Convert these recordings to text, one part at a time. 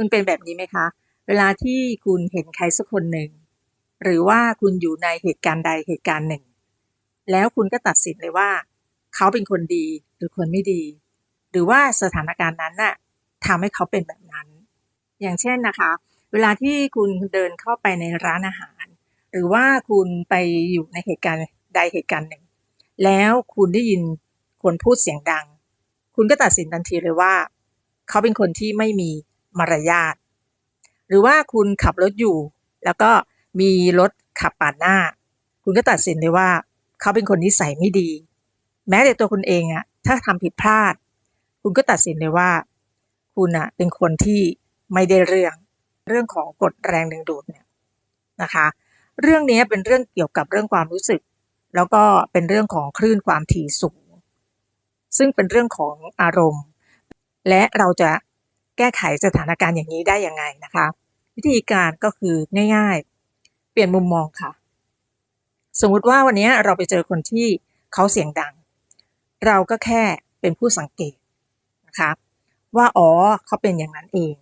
คุณเป็นแบบนี้ไหมคะ เวลาที่คุณเห็นใครสักคนหนึ่ง หรือว่าคุณอยู่ในเหตุการณ์ใดเหตุการณ์หนึ่ง แล้วคุณก็ตัดสินเลยว่า เขาเป็นคนดีหรือคนไม่ดี หรือว่าสถานการณ์นั้นน่ะทำให้เขาเป็นแบบนั้น อย่างเช่นนะคะ เวลาที่คุณเดินเข้าไปในร้านอาหาร หรือว่าคุณไปอยู่ในเหตุการณ์ใดเหตุการณ์หนึ่ง แล้วคุณได้ยินคนพูดเสียงดัง คุณก็ตัดสินทันทีเลยว่า เขาเป็นคนที่ไม่มี มารยาท หรือว่าคุณขับรถอยู่ แล้วก็มีรถขับปาดหน้า คุณก็ตัดสินเลยว่า เขาเป็นคนนิสัยไม่ดี แม้แต่ตัวคุณเองอะถ้าทำผิดพลาด คุณก็ตัดสินเลยว่า คุณอะเป็นคนที่ไม่ได้เรื่อง เรื่องของกฎแรงดึงดูดเนี่ยนะคะ เรื่องนี้เป็นเรื่องเกี่ยวกับเรื่องความรู้สึก แล้วก็เป็นเรื่องของคลื่นความถี่สูง ซึ่งเป็นเรื่องของอารมณ์ และเราจะ แก้ไขสถานการณ์อย่างนี้ได้ยังไงนะคะ วิธีการก็คือง่าย ๆ เปลี่ยนมุมมองค่ะ สมมุติว่าวันนี้เราไปเจอคนที่เขาเสียงดัง เราก็แค่เป็นผู้สังเกตนะคะว่าอ๋อเขาเป็นอย่างนั้นเอง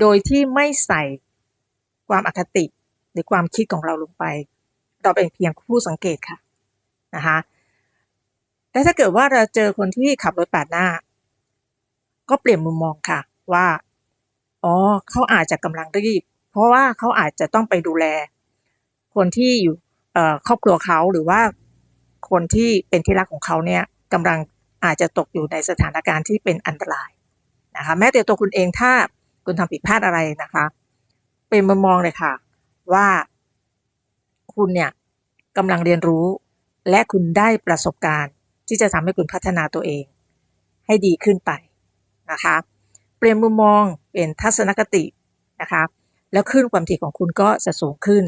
โดยที่ไม่ใส่ความอคติหรือความคิดของเราลงไป เราเป็นเพียงผู้สังเกตค่ะนะคะแต่ถ้าเกิดว่าเราเจอคนที่ขับรถปาดหน้า ก็เปลี่ยนมุมมองค่ะ ว่า อ๋อเขาอาจจะกำลังรีบ เพราะว่าเขาอาจจะต้องไปดูแล คนที่อยู่ครอบครัวเขาหรือว่าคนที่เป็นที่รักของเขาเนี่ยกำลังอาจจะตกอยู่ในสถานการณ์ที่เป็นอันตรายนะคะแม้แต่ตัวคุณเองถ้าคุณทำผิดพลาดอะไรนะคะ เป็นมุมมองเลยค่ะ ว่าคุณเนี่ยกำลังเรียนรู้ และคุณได้ประสบการณ์ ที่จะทำให้คุณพัฒนาตัวเอง ให้ดีขึ้นไปนะคะ เปลี่ยนมุมมอง เปลี่ยนทัศนคตินะคะ แล้วขึ้นความถี่ของคุณก็จะสูงขึ้น